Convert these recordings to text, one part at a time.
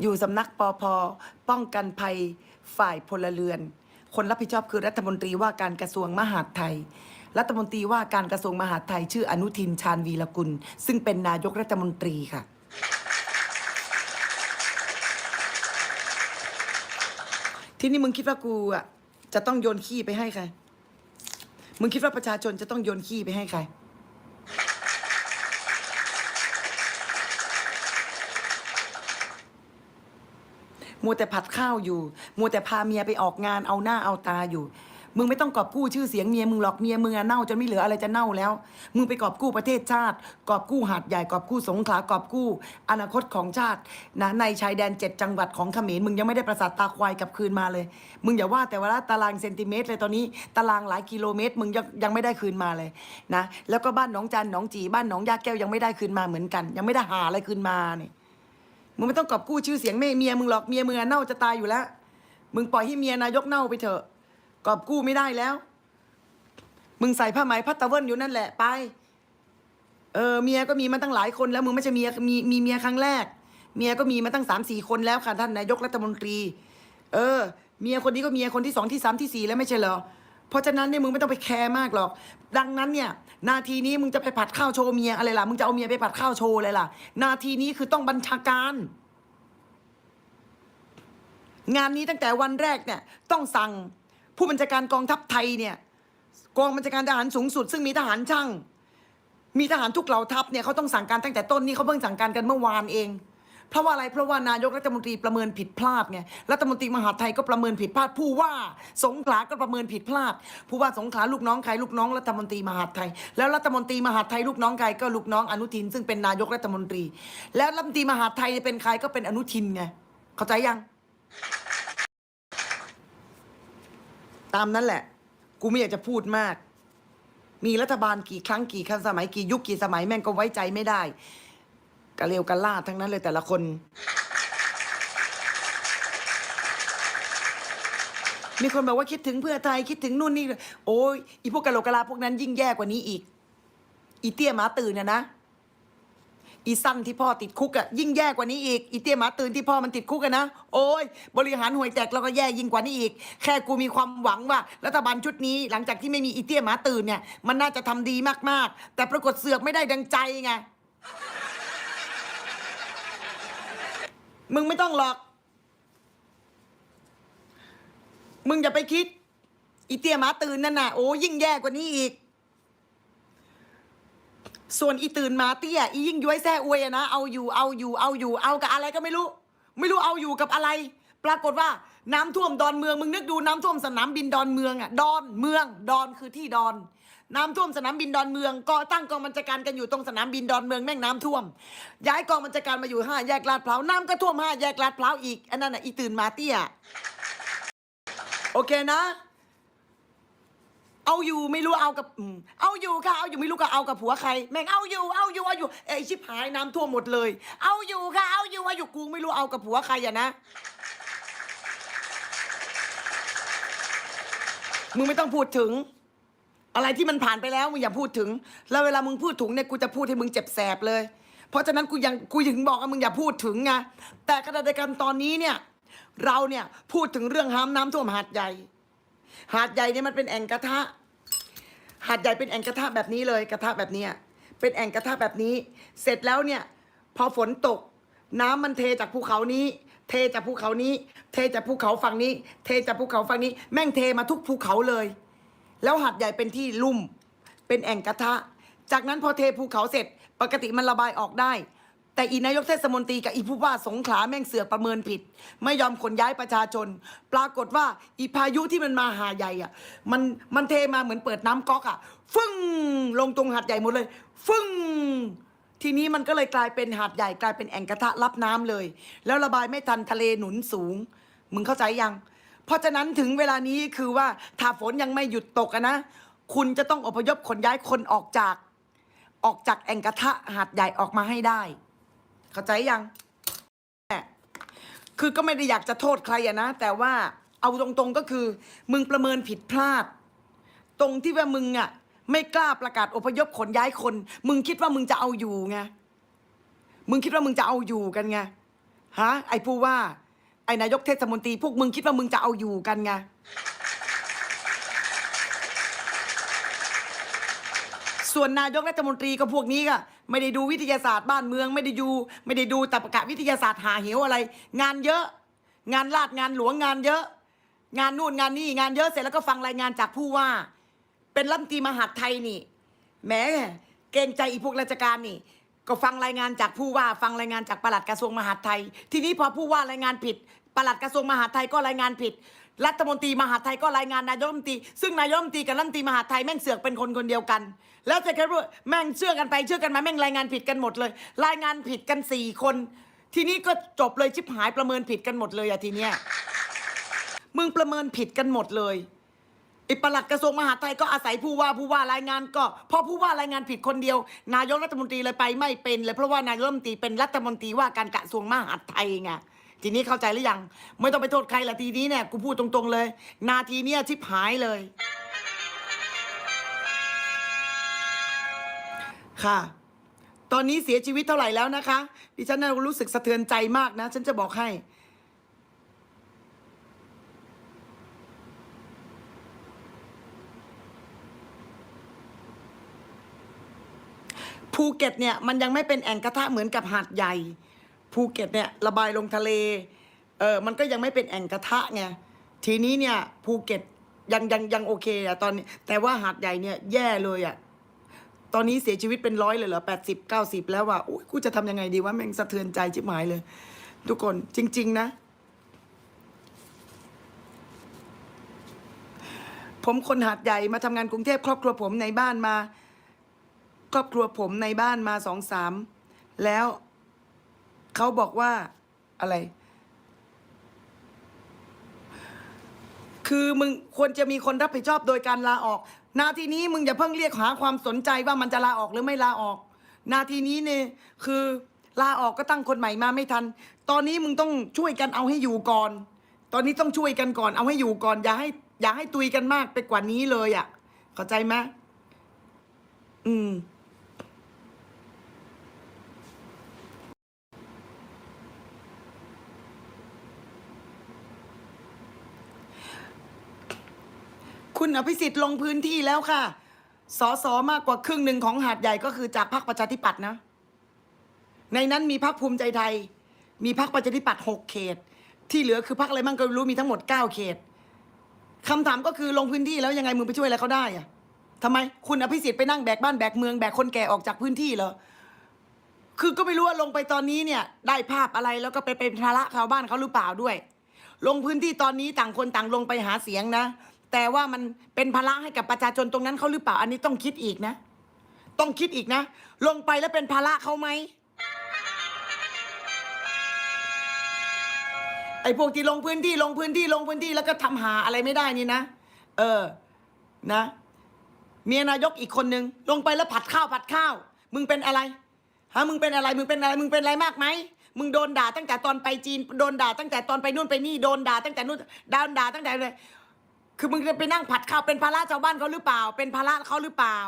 อยู่สำนักปอพอป้องกันภัยฝ่ายพลเรือน คนรับผิดชอบคือรัฐมนตรีว่าการกระทรวงมหาดไทย รัฐมนตรีว่าการกระทรวงมหาดไทย ชื่ออนุทินชาญวีรกุล ซึ่งเป็นนายกรัฐมนตรีค่ะ ที่นี่มึงคิดว่ากูอะจะต้องโยนขี้ไปให้ใคร มึงคิดว่าประชาชนจะต้องโยนขี้ไปให้ใคร มัวแต่ผัดข้าวอยู่ มัวแต่พาเมียไปออกงานเอาหน้าเอาตาอยู่ มึงไม่ต้องกอบกู้ชื่อเสียงเมียมึงหรอกเมียมึงอะเน่าจนไม่เหลืออะไรจะเน่าแล้ว มึงไปกอบกู้ประเทศชาติ กอบกู้หาดใหญ่กอบกู้สงขลากอบกู้ อนาคตของชาตินะในชายแดนเจ็ดจังหวัดของเขมรมึงยังไม่ได้ประสาทตาควายกลับคืนมาเลย มึงอย่าว่าแต่ว่าตารางเซนติเมตรเลยตอนนี้ตารางหลายกิโลเมตร มึงยังยังไม่ได้คืนมาเลยนะแล้วก็บ้านหนองจันหนองจีบ้านหนองยาแก้วยังไม่ได้คืนมาเหมือนกัน ยังไม่ได้หาอะไรคืนมาเนี่ย มึงไม่ต้องกอบกู้ชื่อเสียงแม่เมียมึงหรอกเมียมึงอะเน่าจะตายอยู่แล้ว มึงปล่อยให้เมียนายกเน่าไปเถอะ กอบกู้ไม่ได้แล้ว มึงใส่ผ้าไหมพัตตะเวิลอยู่นั่นแหละไป เออเมียก็มีมาตั้งหลายคนแล้วมึงไม่ใช่เมียมีมีเมียครั้งแรก เมียก็มีมาตั้งสามสี่คนแล้วค่ะท่านนายกรัฐมนตรี เออ เมียคนนี้ก็เมียคนที่สองที่สามที่สี่แล้วไม่ใช่เหรอ เพราะฉะนั้นเนี่ยมึงไม่ต้องไปแคร์มากหรอก ดังนั้นเนี่ยนาทีนี้มึงจะไปผัดข้าวโชว์เมียอะไรล่ะ มึงจะเอาเมียไปผัดข้าวโชว์อะไรล่ะ นาทีนี้คือต้องบัญชาการ งานนี้ตั้งแต่วันแรกเนี่ยต้องสั่งผู้บัญชาการกองทัพไทยเนี่ยกองบัญชาการทหารสูงสุด ซึ่งมีทหารช่าง มีทหารทุกเหล่าทัพเนี่ยเขาต้องสั่งการตั้งแต่ต้นนี่เขาเพิ่งสั่งการกันเมื่อวานเอง เพราะว่าอะไรเพราะว่านายกรัฐมนตรีประเมินผิดพลาดไงรัฐมนตรีมหาไทยก็ประเมินผิดพลาด ผู้ว่าสงขลาก็ประเมินผิดพลาด ผู้ว่าสงขลาลูกน้องใครลูกน้องรัฐมนตรีมหาไทย แล้วรัฐมนตรีมหาไทยลูกน้องใครก็ลูกน้องอนุทิน ซึ่งเป็นนายกรัฐมนตรี แล้วรัฐมนตรีมหาไทยเป็นใครก็เป็นอนุทินไงเข้าใจยัง ตามนั้นแหละ กูไม่อยากจะพูดมาก มีรัฐบาลกี่ครั้งกี่ครั้งสมัยกี่ยุคกี่สมัยแม่งก็ไว้ใจไม่ได้ กะเลวกะลาดทั้งนั้นเลยแต่ละคน มีคนบอกว่าคิดถึงเพื่อไทยคิดถึงนู่นนี่ โอ้ยอีพวกกะโหลกกะลาพวกนั้นยิ่งแย่กว่านี้อีก อีเตี้ยหมาตื่นน่ะนะอีสั้นที่พ่อติดคุกอะยิ่งแย่กว่านี้อีกอีเตี้ยหมาตื่นที่พ่อมันติดคุกอะนะโอ้ยบริหารห่วยแตกแล้วก็แย่ยิ่งกว่านี้อีก แค่กูมีความหวังว่า รัฐบาลชุดนี้หลังจากที่ไม่มีอีเตี้ยหมาตื่นเนี่ยมันน่าจะทำดีมากๆ แต่ปรากฏเสือกไม่ได้ดังใจไง มึงไม่ต้องหรอก มึงอย่าไปคิด อีเตี้ยหมาตื่นนั่นน่ะ โอ้ยิ่งแย่กว่านี้อีก ส่วนอีตื่นมาเตี้ย อียิ่งย้วยแซ่อวยอะนะ เอาอยู่ เอาอยู่ เอาอยู่ เอากับอะไรก็ไม่รู้ ไม่รู้เอาอยู่กับอะไร ปรากฏว่าน้ำท่วมดอนเมือง มึงนึกดูน้ำท่วมสนามบินดอนเมืองอะดอนเมือง ดอนคือที่ดอน น้ำท่วมสนามบินดอนเมืองก็ตั้งกองบัญชาการกันอยู่ตรงสนามบินดอนเมืองแม่งน้ำท่วม ย้ายกองบัญชาการมาอยู่ห้าแยกลาดพร้าวน้ำก็ท่วมห้าแยกลาดพร้าวอีกอันนั้นอะอีตื่นมาเตี้ยโอเคนะ เอาอยู่ไม่รู้เอากับเอาอยู่ค่ะเอาอยู่ไม่รู้ก็เอากับผัวใคร แม่งเอาอยู่เอาอยู่เอาอยู่เอ้ยชิบหายน้ำท่วมหมดเลย เอาอยู่ค่ะเอาอยู่เอาอยู่กูไม่รู้เอากับผัวใครอะนะมึงไม่ต้องพูดถึง อะไรที่มันผ่านไปแล้วมึงอย่าพูดถึง แล้วเวลามึงพูดถึงเนี่ยกูจะพูดให้มึงเจ็บแสบเลย เพราะฉะนั้นกูยังกูถึงบอกว่ามึงอย่าพูดถึงไงแต่ขณะดียวกันตอนนี้เนี่ย เราเนี่ยพูดถึงเรื่องห้ามน้ำท่วมหาดใหญ่ หาดใหญ่เนี่ยมันเป็นแอ่งกระทะ หาดใหญ่เป็นแอ่งกระทะแบบนี้เลยกระทะแบบนี้เป็นแอ่งกระทะแบบนี้ เสร็จแล้วเนี่ย พอฝนตก น้ำมันเทจากภูเขานี้ เทจากภูเขานี้ เทจากภูเขาฝั่งนี้ เทจากภูเขาฝั่งนี้ แม่งเทมาทุกภูเขาเลย แล้วหาดใหญ่เป็นที่ลุ่ม เป็นแอ่งกระทะ จากนั้นพอเทภูเขาเสร็จ ปกติมันระบายออกได้ แต่อีนายกเทศมนตรีกับอีผู้ว่าสงขลาแม่งเสือประเมินผิด ไม่ยอมขนย้ายประชาชน ปรากฏว่าอีพายุที่มันมาหาใหญ่อะ มันมันเทมาเหมือนเปิดน้ำก๊อกอะ ฟึ่งลงตรงหาดใหญ่หมดเลย ฟึ่งทีนี้มันก็เลยกลายเป็นหาดใหญ่กลายเป็นแอ่งกระทะรับน้ำเลย แล้วระบายไม่ทันทะเลหนุนสูง มึงเข้าใจยัง เพราะฉะนั้นถึงเวลานี้คือว่าถ้าฝนยังไม่หยุดตกอะนะ คุณจะต้องอพยพขนย้ายคนออกจาก ออกจากแอ่งกระทะหาดใหญ่ออกมาให้ได้ เข้าใจยังแหมคือก็ไม่ได้อยากจะโทษใครอะนะ แต่ว่าเอาตรงๆก็คือ มึงประเมินผิดพลาด ตรงที่ว่ามึงอะไม่กล้าประกาศอพยพขนย้ายคน มึงคิดว่ามึงจะเอาอยู่ไงมึงคิดว่ามึงจะเอาอยู่กันไงฮะไอ้ผู้ว่า อ้นายกเทศมนตรีพวกมึงคิดว่ามึงจะเอาอยู่กันไงส่วนนายกรัฐมนตรีก็พวกนี้ก็ไม่ได้ดูวิทยาศาสตร์บ้านเมือง ไม่ได้ดูไม่ได้ดูตรรกะวิทยาศาสตร์หาเหวอะไร งานเยอะ งานลาดงานหลวงงานเยอะ งานนู่นงานนี่งานเยอะเสร็จแล้วก็ฟังรายงานจากผู้ว่า เป็นรัฐมนตรีมหาดไทยนี่แหมเกรงใจอีพวกราชการนี่ ก็ฟังรายงานจากผู้ว่า ฟังรายงานจากปลัดกระทรวงมหาดไทย ทีนี้พอผู้ว่ารายงานผิด ปลัดกระทรวงมหาดไทยก็รายงานผิด รัฐมนตรีมหาดไทยก็รายงานนายกรัฐมนตรีซึ่งนายกรัฐมนตรีกับรัฐมนตรีมหาดไทยแม่งเสือกเป็นคนคนเดียวกัน แล้วจะแค่รู้แม่งเชื่อกันไปเชื่อกันมาแม่งรายงานผิดกันหมดเลย รายงานผิดกันสี่คน ทีนี้ก็จบเลยชิบหายประเมินผิดกันหมดเลยอะทีเนี้ยมึงประเมินผิดกันหมดเลยไอ้ปลัดกระทรวงมหาดไทยก็อาศัยผู้ว่าผู้ว่ารายงานก็พอผู้ว่ารายงานผิดคนเดียว นายกรัฐมนตรีเลยไปไม่เป็นเลยเพราะว่านายกรัฐมนตรีเป็นรัฐมนตรีว่าการกระทรวงมหาดไทยไง ทีนี้เข้าใจหรือยัง ไม่ต้องไปโทษใครละทีนี้เนี่ยกูพูดตรงๆเลย นาทีเนี้ยชิบหายเลย ค่ะ ตอนนี้เสียชีวิตเท่าไหร่แล้วนะคะ ดิฉันน่ะรู้สึกสะเทือนใจมากนะ ฉันจะบอกให้ ภูเก็ตเนี่ยมันยังไม่เป็นแอ่งกระทะเหมือนกับหาดใหญ่ ภูเก็ตเนี่ยระบายลงทะเลเออมันก็ยังไม่เป็นแอ่งกระทะไงทีนี้เนี่ยภูเก็ตยังยังยังโอเคอะตอนนี้ แต่ว่าหาดใหญ่เนี่ยแย่เลยอะตอนนี้เสียชีวิตเป็นร้อยเลยเหรอแปดสิบเก้าสิบแล้วว่ะอุ้ยกูจะทำยังไงดีว่าแม่งสะเทือนใจชิบหายเลย ทุกคนจริง ๆ นะ ผมคนหาดใหญ่มาทำงานกรุงเทพครอบครัวผมในบ้านมา ครอบครัวผมในบ้านมาสองสามแล้ว เขาบอกว่าอะไร คือมึงควรจะมีคนรับผิดชอบโดยการลาออก นาทีนี้มึงอย่าเพิ่งเรียกหาความสนใจว่ามันจะลาออกหรือไม่ลาออก นาทีนี้เนี่ยคือลาออกก็ตั้งคนใหม่มาไม่ทัน ตอนนี้มึงต้องช่วยกันเอาให้อยู่ก่อน ตอนนี้ต้องช่วยกันก่อน เอาให้อยู่ก่อน อย่าให้ อย่าให้ตุยกันมากไปกว่านี้เลยอะ่ะ เข้าใจไหมอืม คุณอภิสิทธิ์ลงพื้นที่แล้วค่ะสอสอมากกว่าครึ่งหนึ่งของหาดใหญ่ก็คือจากพรรคประชาธิปัตย์นะ ในนั้นมีพรรคภูมิใจไทย มีพรรคประชาธิปัตย์หกเขต ที่เหลือคือพรรคอะไรมั่งก็ไม่รู้มีทั้งหมดเก้าเขตคำถามก็คือลงพื้นที่แล้วยังไงมึงไปช่วยอะไรเขาได้อะทำไมคุณอภิสิทธิ์ไปนั่งแบกบ้านแบกเมืองแบกคนแก่ออกจากพื้นที่เหรอคือก็ไม่รู้ว่าลงไปตอนนี้เนี่ยได้ภาพอะไรแล้วก็ไปเป็นภาระชาวบ้านเขาหรือเปล่าด้วย ลงพื้นที่ตอนนี้ต่างคนต่างลงไปหาเสียงนะ แต่ว่ามันเป็นภาระให้กับประชาชนตรงนั้นเขาหรือเปล่า อันนี้ต้องคิดอีกนะ ต้องคิดอีกนะ ลงไปแล้วเป็นภาระเขาไหมไอ้พวกที่ลงพื้นที่ลงพื้นที่ลงพื้นที่แล้วก็ทำหาอะไรไม่ได้นี่นะ เออ นะ เมียนายกอีกคนนึง ลงไปแล้วผัดข้าวผัดข้าว มึงเป็นอะไรฮะมึงเป็นอะไร มึงเป็นอะไร มึงเป็นอะไรมากไหมมึงโดนด่าตั้งแต่ตอนไปจีน โดนด่าตั้งแต่ตอนไปนู่นไปนี่ โดนด่าตั้งแต่นู่นโดนด่าตั้งแต่เลย คือมึงจะไปนั่งผัดข้าวเป็นภาระชาวบ้านเขาหรือเปล่า เป็นภาระเขาหรือเปล่า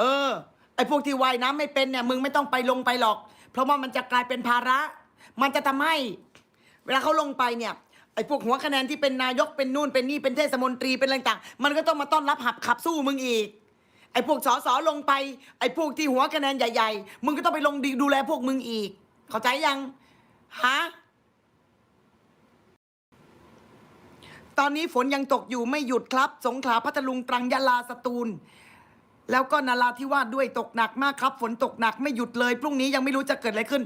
เออ ไอ้พวกที่ว่ายน้ำไม่เป็นเนี่ย มึงไม่ต้องไปลงไปหรอก เพราะว่ามันจะกลายเป็นภาระ มันจะทำให้ เวลาเขาลงไปเนี่ย ไอ้พวกหัวคะแนนที่เป็นนายกเป็นนู่นเป็นนี่เป็นเทศมนตรีเป็นอะไรต่างมันก็ต้องมาต้อนรับหับขับสู้มึงอีก ไอ้พวกสสลงไป ไอ้พวกที่หัวคะแนนใหญ่ๆ มึงก็ต้องไปลงดีดูแลพวกมึงอีก เข้าใจยัง ฮะ ตอนนี้ฝนยังตกอยู่ไม่หยุดครับ สงขลาพัทลุงตรังยะลาสตูล แล้วก็นาราธิวาสด้วยตกหนักมากครับ ฝนตกหนักไม่หยุดเลย พรุ่งนี้ยังไม่รู้จะเกิดอะไรขึ้น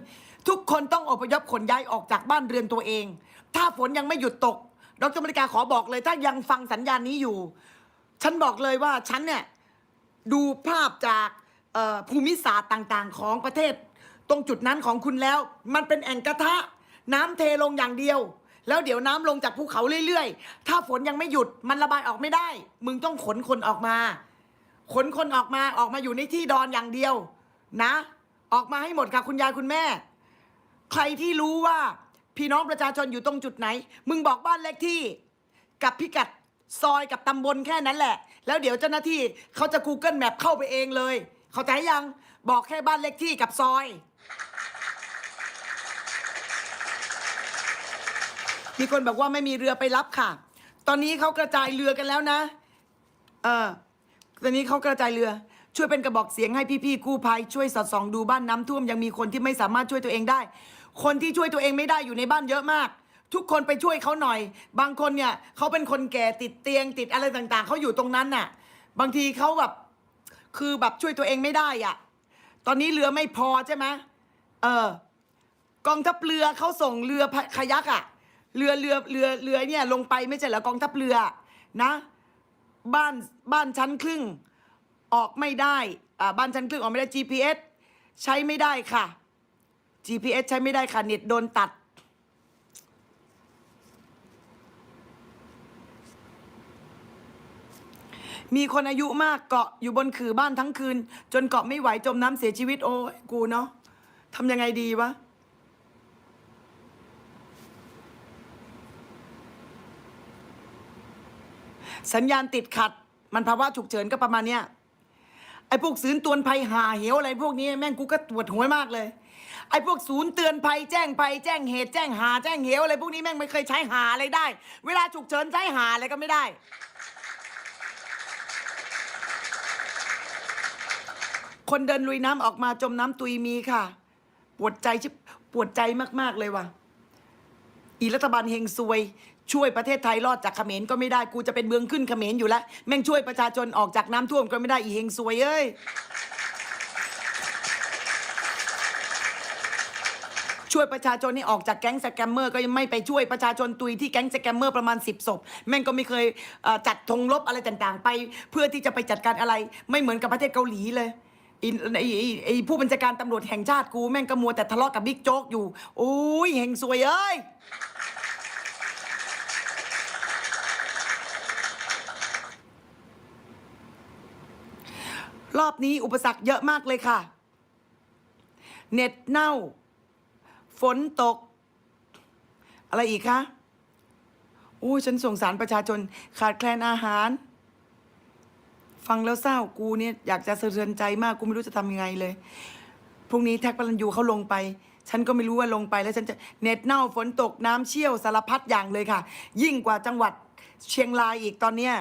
ทุกคนต้องอพยพขนย้ายออกจากบ้านเรือนตัวเอง ถ้าฝนยังไม่หยุดตกดรมริกาขอบอกเลย ถ้ายังฟังสัญญาณนี้อยู่ ฉันบอกเลยว่าฉันเนี่ยดูภาพจากภูมิศาสตร์ต่าง ๆ ของประเทศ ตรงจุดนั้นของคุณแล้ว มันเป็นแอ่งกระทะ น้ำเทลงอย่างเดียว แล้วเดี๋ยวน้ำลงจากภูเขาเรื่อยๆ ถ้าฝนยังไม่หยุดมันระบายออกไม่ได้ มึงต้องขนคนออกมา ขนคนออกมาออกมาอยู่ในที่ดอนอย่างเดียว นะ ออกมาให้หมดค่ะคุณยายคุณแม่ ใครที่รู้ว่าพี่น้องประชาชนอยู่ตรงจุดไหน มึงบอกบ้านเลขที่ กับพิกัดซอยกับตำบลแค่นั้นแหละ แล้วเดี๋ยวเจ้าหน้าที่เขาจะ Google Map เข้าไปเองเลย เข้าใจยัง บอกแค่บ้านเลขที่กับซอย มีคนบอกว่าไม่มีเรือไปรับค่ะ ตอนนี้เขากระจายเรือกันแล้วนะ เออ ตอนนี้เขากระจายเรือ ช่วยเป็นกระบอกเสียงให้พี่ๆกู้ภัยช่วยสอดส่องดูบ้านน้ำท่วมยังมีคนที่ไม่สามารถช่วยตัวเองได้ คนที่ช่วยตัวเองไม่ได้อยู่ในบ้านเยอะมาก ทุกคนไปช่วยเขาหน่อย บางคนเนี่ยเขาเป็นคนแก่ติดเตียงติดอะไรต่างๆเขาอยู่ตรงนั้นน่ะ บางทีเขาแบบคือแบบช่วยตัวเองไม่ได้อะ ตอนนี้เรือไม่พอใช่ไหม เออกองทัพเรือเขาส่งเรือพะคายักอะเรือเรือเรือเรือเนี่ยลงไปไม่ใช่เหรอกองทัพเรือนะ บ้านบ้านชั้นครึ่งออกไม่ได้อ่าบ้านชั้นครึ่งออกไม่ได้ GPS ใช้ไม่ได้ค่ะ GPS ใช้ไม่ได้ค่ะเน็ตโดนตัด มีคนอายุมากเกาะอยู่บนขื่อบ้านทั้งคืน จนเกาะไม่ไหวจมน้ำเสียชีวิตโอ้ยกูเนาะ ทำยังไงดีวะ สัญญาณติดขัด มันภาวะฉุกเฉินก็ประมาณเนี้ยไอ้พวกศูนย์ตือนภัยหาเหวอะไรพวกนี้แม่งกูก็ปวดหัวมากเลย ไอ้พวกศูนย์เตือนภัยแจ้งภัยแจ้งเหตุแจ้งหาแจ้งเหวอะไรพวกนี้แม่งไม่เคยใช้หาอะไรได้ เวลาฉุกเฉินใช้หาอะไรก็ไม่ได้ คนเดินลุยน้ำออกมาจมน้ำตุยมีค่ะ ปวดใจชิบปวดใจมากๆเลยว่ะ อีรัฐบาลเฮงซวย ช่วยประเทศไทยรอดจากเขมรก็ไม่ได้กูจะเป็นเมืองขึ้นเขมรอยู่แล้ว แม่งช่วยประชาชนออกจากน้ำท่วมก็ไม่ได้อีเฮงซวยเอ้ยช่วยประชาชนให้ออกจากแก๊งสแกมเมอร์ก็ยังไม่ไปช่วยประชาชนตุยที่แก๊งสแกมเมอร์ประมาณ 10ศพแม่งก็ไม่เคยจัดธงลบอะไรต่างๆ ไป เพื่อที่จะไปจัดการอะไร ไม่เหมือนกับประเทศเกาหลีเลย ไอ้ไอ้ไอ้ไอ้ผู้บัญชาการตำรวจแห่งชาติกูแม่งก็มัวแต่ทะเลาะกับบิ๊กโจ๊กอยู่โอ้ยเฮงซวยเอ้ยรอบนี้อุปสรรคเยอะมากเลยค่ะ เน็ตเน่า ฝนตก อะไรอีกคะ โอ้ยฉันสงสารประชาชนขาดแคลนอาหาร ฟังแล้วเศร้ากูเนี่ยอยากจะสะเทือนใจมากกูไม่รู้จะทำยังไงเลยพรุ่งนี้แท็กพลันยูเขาลงไป ฉันก็ไม่รู้ว่าลงไปแล้วฉันจะเน็ตเน่าฝนตกน้ำเชี่ยวสารพัดอย่างเลยค่ะ ยิ่งกว่าจังหวัดเชียงรายอีกตอนเนี้ย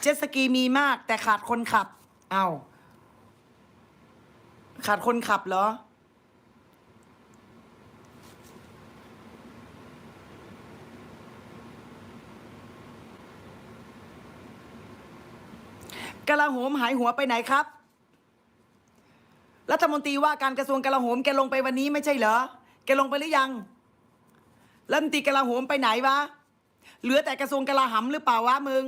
เจ็ตสกีมีมากแต่ขาดคนขับ เอาวขาดคนขับเหรอ กลาโหมหายหัวไปไหนครับ รัฐมนตรีว่าการกระทรวงกลาโหมแกลงไปวันนี้ไม่ใช่เหรอ แกลงไปหรือยังรัฐมนตรีกลาโหมไปไหนวะ เหลือแต่กระทรวงกลาหำหรือเปล่าวะมึง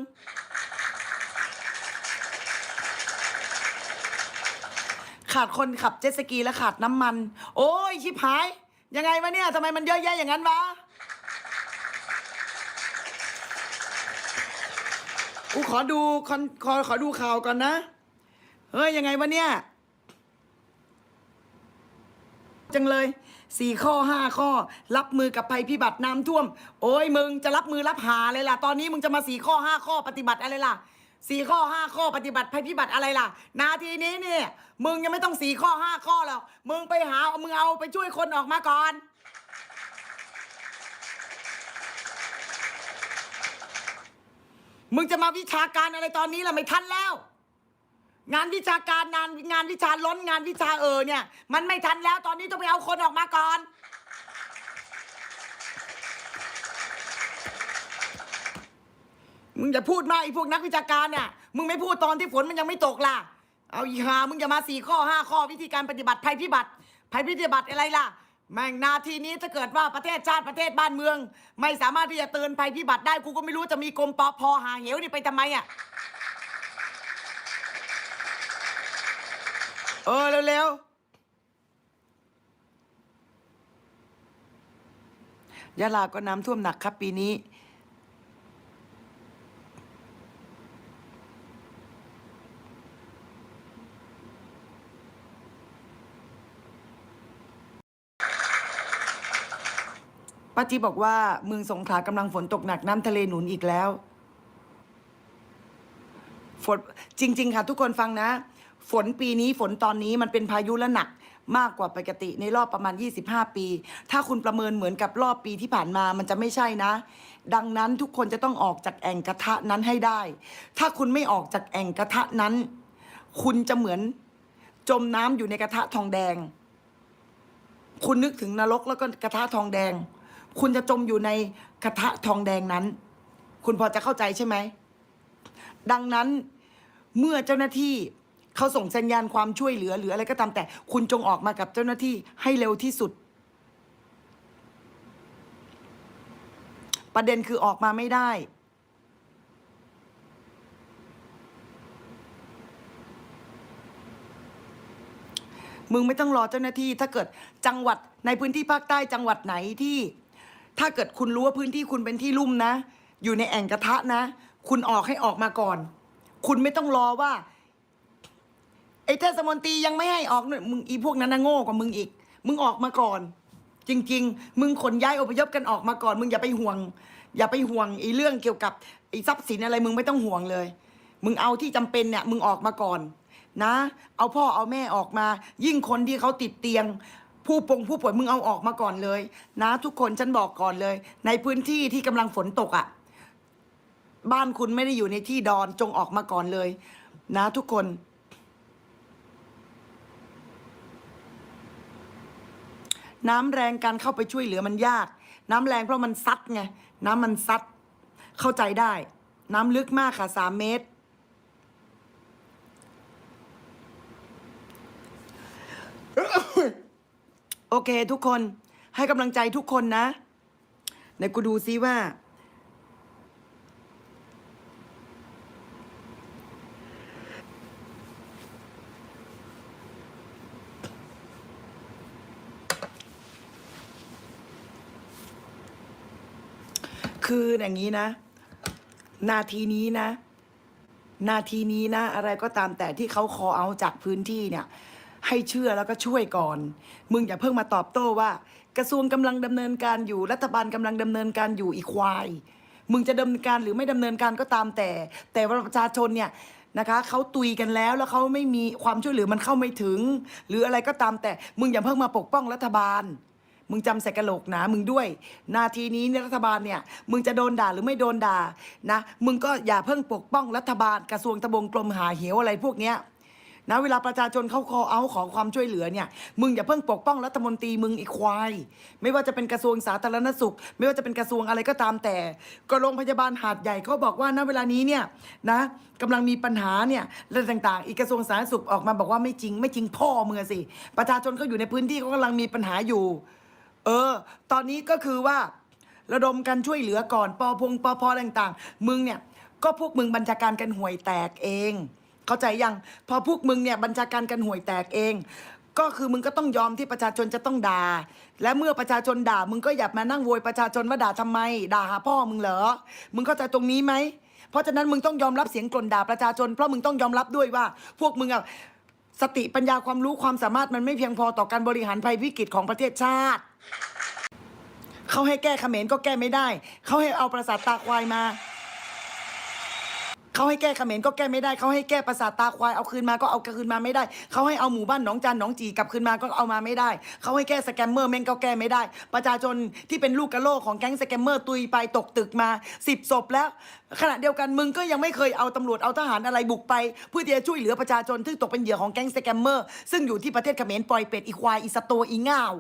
ขาดคนขับเจ็ตสกีและขาดน้ำมัน โอ้ยชิบหาย ยังไงวะเนี่ยทำไมมันเยอะแยะอย่างนั้นวะ กูขอดูคอนขอขอดูข่าวก่อนนะ เฮ้ย ยังไงวะเนี่ย จังเลยสี่ข้อห้าข้อ รับมือกับภัยพิบัติน้ำท่วม โอ้ยมึงจะรับมือรับหาเลยล่ะ ตอนนี้มึงจะมาสี่ข้อห้าข้อปฏิบัติอะไรล่ะสี่ข้อห้าข้อปฏิบัติภัยพิบัติอะไรล่ะ นาทีนี้เนี่ย มึงยังไม่ต้องสี่ข้อห้าข้อหรอกมึงไปหามึงเอาไปช่วยคนออกมาก่อน มึงจะมาวิชาการอะไรตอนนี้ล่ะไม่ทันแล้ว งานวิชาการงานงานวิชาล้นงานวิชาเออเนี่ย มันไม่ทันแล้วตอนนี้ต้องไปเอาคนออกมาก่อนมึงอย่าพูดมากไอ้พวกนักวิชาการเนี่ยมึงไม่พูดตอนที่ฝนมันยังไม่ตกล่ะ เอาอีหามึงอย่ามาสี่ข้อห้าข้อวิธีการปฏิบัติภัยพิบัติภัยพิบัติอะไรล่ะ แม่งนาทีนี้ถ้าเกิดว่าประเทศชาติประเทศบ้านเมือง ไม่สามารถที่จะเตือนภัยพิบัติได้กูก็ไม่รู้จะมีกรมปอพหาเหวนี่ไปทำไมอะเออเร็วๆยะลาก็น้ำท่วมหนักครับปีนี้ ป้าจีบอกว่าเมืองสงขลากำลังฝนตกหนักน้ำทะเลหนุนอีกแล้ว ฝนจริง ๆ ค่ะ ทุกคนฟังนะ ฝนปีนี้ฝนตอนนี้มันเป็นพายุและหนักมากกว่าปกติในรอบประมาณ 25 ปี ถ้าคุณประเมินเหมือนกับรอบปีที่ผ่านมามันจะไม่ใช่นะ ดังนั้นทุกคนจะต้องออกจากแอ่งกระทะนั้นให้ได้ ถ้าคุณไม่ออกจากแอ่งกระทะนั้น คุณจะเหมือนจมน้ำอยู่ในกระทะทองแดง คุณนึกถึงนรกแล้วก็กระทะทองแดง คุณจะจมอยู่ในกระทะทองแดงนั้น คุณพอจะเข้าใจใช่ไหม ดังนั้นเมื่อเจ้าหน้าที่เขาส่งสัญญาณความช่วยเหลือหรืออะไรก็ตามแต่ คุณจงออกมากับเจ้าหน้าที่ให้เร็วที่สุด ประเด็นคือออกมาไม่ได้ มึงไม่ต้องรอเจ้าหน้าที่ ถ้าเกิดจังหวัดในพื้นที่ภาคใต้จังหวัดไหนที่ ถ้าเกิดคุณรู้ว่าพื้นที่คุณเป็นที่ลุ่มนะ อยู่ในแอ่งกระทะนะ คุณออกให้ออกมาก่อน คุณไม่ต้องรอว่า ไอ้เทศมนตรียังไม่ให้ออกเนี่ยมึงอีพวกนั้นนะโง่กว่ามึงอีก มึงออกมาก่อน จริง ๆ มึงขนย้ายอพยพกันออกมาก่อน มึงอย่าไปห่วง อย่าไปห่วงไอ้เรื่องเกี่ยวกับไอ้ทรัพย์สินอะไร มึงไม่ต้องห่วงเลย มึงเอาที่จำเป็นเนี่ย มึงออกมาก่อนนะ เอาพ่อเอาแม่ออกมา ยิ่งคนที่เขาติดเตียง ผู้ปงผู้ป่วยมึงเอาออกมาก่อนเลย นะ ทุกคนฉันบอกก่อนเลย ในพื้นที่ที่กำลังฝนตกอะ่ะ บ้านคุณไม่ได้อยู่ในที่ดอนจงออกมาก่อนเลย นะ ทุกคนน้ำแรงการเข้าไปช่วยเหลือมันยาก น้ำแรงเพราะมันซัดไง น้ำมันซัด เข้าใจได้ น้ำลึกมากค่ะสามเมตร โอเค ทุกคนให้กำลังใจทุกคนนะไหนกูดูซิว่า คืออย่างนี้นะ นาทีนี้นะ นาทีนี้นะ อะไรก็ตามแต่ที่เขาคอเอาจากพื้นที่เนี่ย ให้เชื่อแล้วก็ช่วยก่อน มึงอย่าเพิ่งมาตอบโต้ว่า กระทรวงกำลังดำเนินการอยู่รัฐบาลกำลังดำเนินการอยู่อีควาย มึงจะดำเนินการหรือไม่ดำเนินการก็ตามแต่ แต่ว่าประชาชนเนี่ยนะคะเขาตุยกันแล้วแล้วเขาไม่มีความช่วยเหลือมันเข้าไม่ถึง หรืออะไรก็ตามแต่มึงอย่าเพิ่งมาปกป้องรัฐบาล มึงจำใส่กระโหลกหนามึงด้วย นาทีนี้เนี่ยรัฐบาลเนี่ย มึงจะโดนด่าหรือไม่โดนด่านะ มึงก็อย่าเพิ่งปกป้องรัฐบาลกระทรวงตะบงกรมหาเหวอะไรพวกเนี้ย นะเวลาประชาชนเขาคอเอาขอความช่วยเหลือเนี่ยมึงอย่าเพิ่งปกป้องรัฐมนตรีมึงอีควาย ไม่ว่าจะเป็นกระทรวงสาธารณสุข ไม่ว่าจะเป็นกระทรวงอะไรก็ตามแต่ ก็โรงพยาบาลหาดใหญ่เขาบอกว่าณเวลานี้เนี่ยนะกำลังมีปัญหาเนี่ยเรื่องต่างๆ อีกกระทรวงสาธารณสุขออกมาบอกว่าไม่จริง ไม่จริงพ่อเมึงอะสิ ประชาชนเขาอยู่ในพื้นที่เขากำลังมีปัญหาอยู่ เออ ตอนนี้ก็คือว่า ระดมกันช่วยเหลือก่อนปอพงปอพอต่างๆ มึงเนี่ยก็พวกมึงบัญชาการกันห่วยแตกเอง เข้าใจยัง พอพวกมึงเนี่ยบัญชาการกันห่วยแตกเอง ก็คือมึงก็ต้องยอมที่ประชาชนจะต้องด่า และเมื่อประชาชนด่า มึงก็อย่ามานั่งโวยประชาชนว่าด่าทำไม ด่าหาพ่อมึงเหรอ มึงเข้าใจตรงนี้ไหม เพราะฉะนั้นมึงต้องยอมรับเสียงกล่นด่าประชาชน เพราะมึงต้องยอมรับด้วยว่า พวกมึงอะสติปัญญาความรู้ความสามารถมันไม่เพียงพอต่อการบริหารภัยวิกฤตของประเทศชาติ เขาให้แก้เขมรก็แก้ไม่ได้ เขาให้เอาประสาทตาควายมา เขาให้แก้เขมรก็แก้ไม่ได้เขาให้แก้ประสาทตาควายเอาคืนมาก็เอาคืนมาไม่ได้เขาให้เอาหมู่บ้านหนองจานหนองจีกลับคืนมาก็เอามาไม่ได้เขาให้แก้สแกมเมอร์แม่งก็แก้ไม่ได้ ประชาชนที่เป็นลูกกระโลกของแก๊งสแกมเมอร์ตุยไปตกตึกมาสิบศพแล้ว ขณะเดียวกันมึงก็ยังไม่เคยเอาตำรวจเอาทหารอะไรบุกไปเพื่อที่จะช่วยเหลือประชาชนที่ตกเป็นเหยื่อของแก๊งสแกมเมอร์ซึ่งอยู่ที่ประเทศเขมรปล่อยเป็ดอีควายอีสโตอีง่าว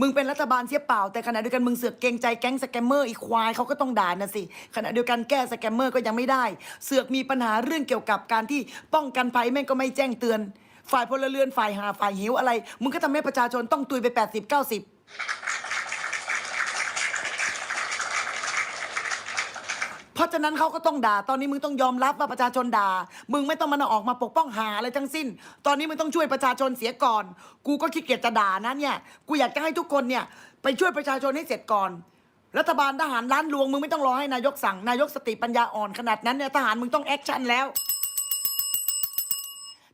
มึงเป็นรัฐบาลเสียเปล่า แต่ขณะเดียวกันมึงเสือกเกรงใจแก๊งสแกมเมอร์อีควายเขาก็ต้องด่านะสิขณะเดียวกันแก้สแกมเมอร์ก็ยังไม่ได้ เสือกมีปัญหาเรื่องเกี่ยวกับการที่ป้องกันภัยแม่งก็ไม่แจ้งเตือน ฝ่ายพลเรือนฝ่ายหาฝ่ายหิวอะไร มึงก็ทำให้ประชาชนต้องตุยไป 80 90 เพราะฉะนั้นเขาก็ต้องด่า ตอนนี้มึงต้องยอมรับว่าประชาชนด่า มึงไม่ต้องมาออกมาปกป้องหาอะไรทั้งสิ้น ตอนนี้มึงต้องช่วยประชาชนเสียก่อน กูก็ขี้เกียจจะด่านะเนี่ย กูอยากจะให้ทุกคนเนี่ยไปช่วยประชาชนให้เสร็จก่อน รัฐบาลทหารล้านลวงมึงไม่ต้องรอให้นายกสั่ง นายกสติปัญญาอ่อนขนาดนั้นเนี่ยทหารมึงต้องแอคชั่นแล้ว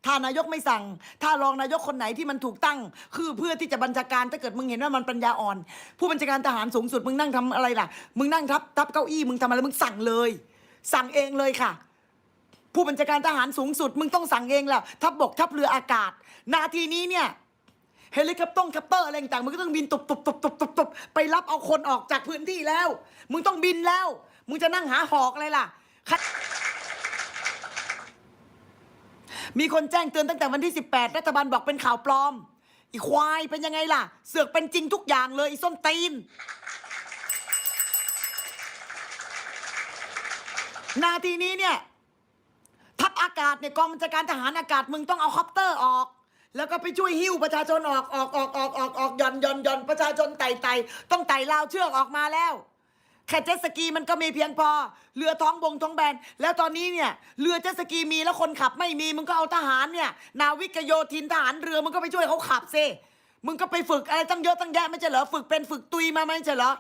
ถ้านายกไม่สั่ง ถ้ารองนายกคนไหนที่มันถูกตั้ง คือเพื่อที่จะบัญชาการถ้าเกิดมึงเห็นว่ามันปัญญาอ่อน ผู้บัญชาการทหารสูงสุดมึงนั่งทำอะไรล่ะ มึงนั่งทับทับเก้าอี้มึงทำอะไรมึงสั่งเลย สั่งเองเลยค่ะ ผู้บัญชาการทหารสูงสุด มึงต้องสั่งเองแล้วทัพบกทัพเรืออากาศ นาทีนี้เนี่ยเฮลิคอปเตอร์คัปเตอร์อะไรต่างมึงก็ต้องบินตุบตุบตุบตุบตุบตุบไปรับเอาคนออกจากพื้นที่แล้ว มึงต้องบินแล้ว มึงจะนั่งหาหอกอะไรล่ะ มีคนแจ้งเตือนตั้งแต่วันที่ 18 รัฐบาลบอกเป็นข่าวปลอม อีควายเป็นยังไงล่ะ เสือกเป็นจริงทุกอย่างเลยอีส้นตีน นาทีนี้เนี่ยทัพอากาศเนี่ยกองบัญชาการทหารอากาศมึงต้องเอาคอปเตอร์ออก แล้วก็ไปช่วยหิ้วประชาชนออกออกออกออกออกออกหย่อนหย่อนหย่อนประชาชนไต่ไต่ต้องไต่ราวเชือกออกมาแล้ว แค่เจ็ตสกีมันก็มีเพียงพอ เรือท้องบงท้องแบน แล้วตอนนี้เนี่ย เรือเจ็ตสกีมีแล้วคนขับไม่มี มึงก็เอาทหารเนี่ย นาวิกโยธินทหารเรือมึงก็ไปช่วยเขาขับซิมึงก็ไปฝึกอะไรตั้งเยอะตั้งแยะไม่ใช่เหรอ ฝึกเป็นฝึกตุยมาไม่ใช่เหรอ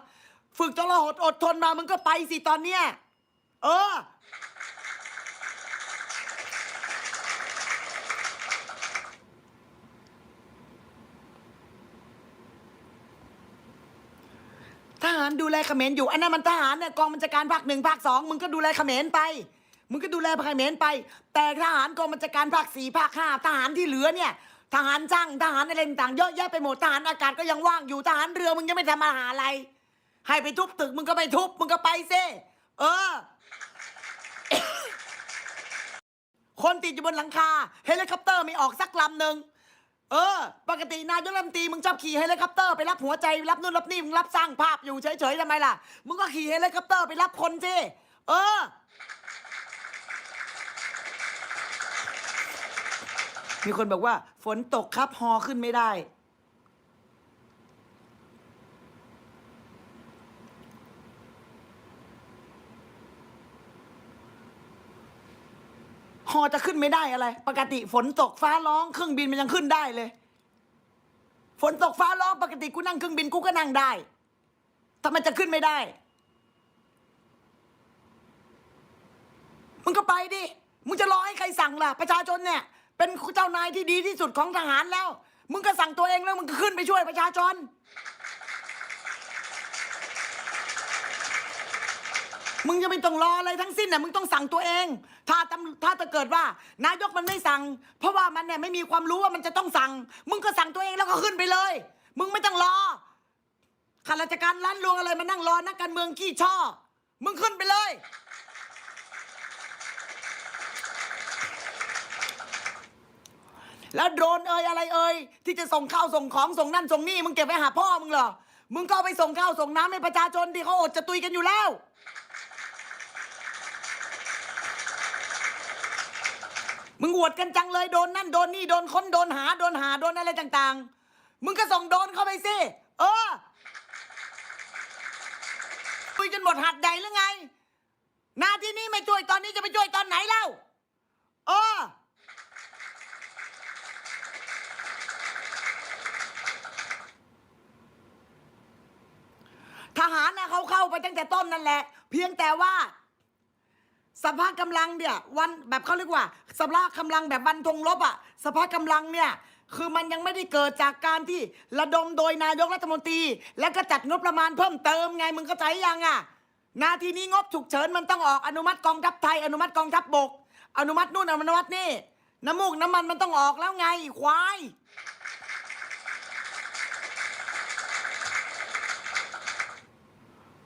ฝึกตลอดอดทนมา มึงก็ไปสิตอนเนี้ย เออ หารดูแลเขมรอยู่อันนั้นมันทหารเนี่ยกองบัญชาการภาคหนึ่งภาคสองมึงก็ดูแลเขมรไป มึงก็ดูแลเขมรไป แต่ทหารกองบัญชาการภาคสี่ภาคห้าทหารที่เหลือเนี่ยทหารช่างทหารอะไรต่างๆเยอะแยะไปหมดทหารอากาศก็ยังว่างอยู่ทหารเรือมึงยังไม่ทำอาหารอะไร ให้ไปทุบตึกมึงก็ไปทุบมึงก็ไปซิเออ คนติดอยู่บนหลังคา เฮลิคอปเตอร์ไม่ออกสักลำหนึ่ง เออ ปกตินายกรัฐมนตรีมึงชอบขี่เฮลิคอปเตอร์ไปรับหัวใจรับนู่นรับนี่มึงรับสร้างภาพอยู่เฉยๆทำไมล่ะ มึงก็ขี่เฮลิคอปเตอร์ไปรับคนสิเออ มีคนบอกว่า ฝนตกครับฮอขึ้นไม่ได้ อจะขึ้นไม่ได้อะไร ปกติฝนตกฟ้าร้องเครื่องบินมันยังขึ้นได้เลย ฝนตกฟ้าร้องปกติกูนั่งเครื่องบินกูก็นั่งได้ทำไมจะขึ้นไม่ได้มึงก็ไปดิ มึงจะรอให้ใครสั่งล่ะ ประชาชนเนี่ย เป็นเจ้านายที่ดีที่สุดของทหารแล้ว มึงก็สั่งตัวเองแล้ว มึงก็ขึ้นไปช่วยประชาชน มึงจะไม่ต้องรออะไรทั้งสิ้นน่ะ มึงต้องสั่งตัวเอง ถ้าตำถ้าจะเกิดว่า นายกมันไม่สั่ง เพราะว่ามันเนี่ยไม่มีความรู้ว่ามันจะต้องสั่ง มึงก็สั่งตัวเองแล้วก็ขึ้นไปเลย มึงไม่ต้องรอข้าราชการร้านรวงอะไรมานั่งรอนักการเมืองขี้ช่อ มึงขึ้นไปเลย แล้วโดรนเอ่ยอะไรเอ่ยที่จะส่งข้าวส่งของส่งนั่นส่งนี่มึงเก็บไว้หาพ่อมึงเหรอ มึงก็เอาไปส่งข้าวส่งน้ำให้ประชาชนที่เขาอดจะตุยกันอยู่แล้ว มึงอวดกันจังเลยโดนนั่นโดนนี่โดนค้นโดนหาโดนหาโดนอะไรต่างๆ มึงก็ส่งโดนเข้าไปสิเออคุยจนหมดหัดใหญ่หรือไง หน้าที่นี้ไม่ช่วยตอนนี้จะไปช่วยตอนไหนเล่าเออทหารนะเขาเข้าไปตั้งแต่ต้นนั่นแหละ เพียงแต่ว่า สภาพกำลังเนี่ยวันแบบเขาเรียกว่าสภาพกำลังแบบวันธงลบอะสภาพกำลังเนี่ยคือมันยังไม่ได้เกิดจากการที่ระดมโดยนายกรัฐมนตรี แล้วก็จัดงบประมาณเพิ่มเติมไงมึงเข้าใจยังอะนาทีนี้งบฉุกเฉินมันต้องออกอนุมัติกองทัพไทย อนุมัติกองทัพบกอนุมัตินู่นอนุมัตินี่น้ำมูกน้ำมันมันต้องออกแล้วไงควาย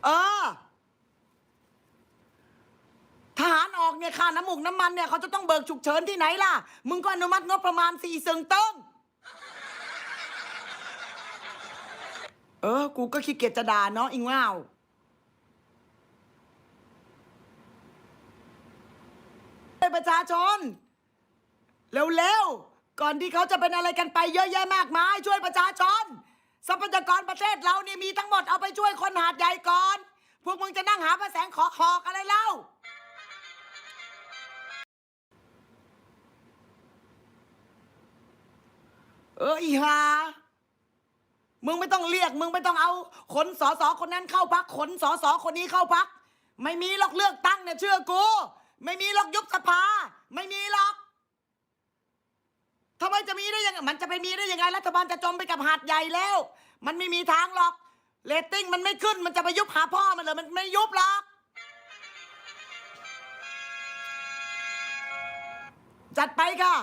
เออ ทหารออกเนี่ยค่าน้ำมูกน้ำมันเนี่ยเขาจะต้องเบิกฉุกเฉินที่ไหนล่ะ มึงก็อนุมัติงบประมาณสี่เซึงต้งเออ กูก็ขี้เกียจจะด่าเนาะอิงว้าวให้ประชาชน เร็วๆ ก่อนที่เขาจะเป็นอะไรกันไปเยอะแยะมากมาย ช่วยประชาชนทรัพยากรประเทศเรานี่มีทั้งหมดเอาไปช่วยคนหาดใหญ่ก่อน พวกมึงจะนั่งหาพระแสงขอขอกอะไรเล่า เอออีหามึงไม่ต้องเรียก มึงไม่ต้องเอาขนสอสอคนนั้นเข้าพักขนสอสอคนนี้เข้าพัก ไม่มีหรอกเลือกตั้งเนี่ยเชื่อกู ไม่มีหรอกยุบสภา ไม่มีหรอกทำไมจะมีได้ยังไงมันจะไปมีได้ยังไงรัฐบาลจะจมไปกับหาดใหญ่แล้ว มันไม่มีทางหรอกเรตติ้งมันไม่ขึ้นมันจะไปยุบหาพ่อมันเลยมันไม่ยุบหรอกจัดไปค่ะ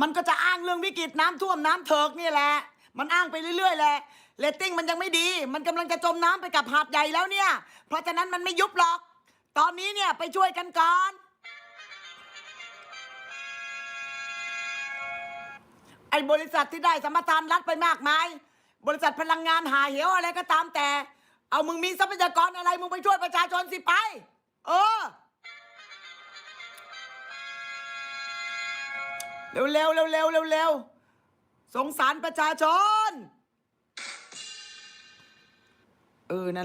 มันก็จะอ้างเรื่องวิกฤตน้ำท่วมน้ำเถิกนี่แหละ มันอ้างไปเรื่อยๆแหละเรตติ้งมันยังไม่ดี มันกำลังจะจมน้ำไปกับหาดใหญ่แล้วเนี่ย เพราะฉะนั้นมันไม่ยุบหรอก ตอนนี้เนี่ยไปช่วยกันก่อน ไอ้บริษัทที่ได้สมรทานรัฐไปมากมาย บริษัทพลังงานหาเหวอะไรก็ตามแต่ เอามึงมีทรัพยากรอะไรมึงไปช่วยประชาชนสิไป เออ เร็วเร็วเร็วเร็วเร็วเร็วสงสารประชาชน เออ นั่นแหละ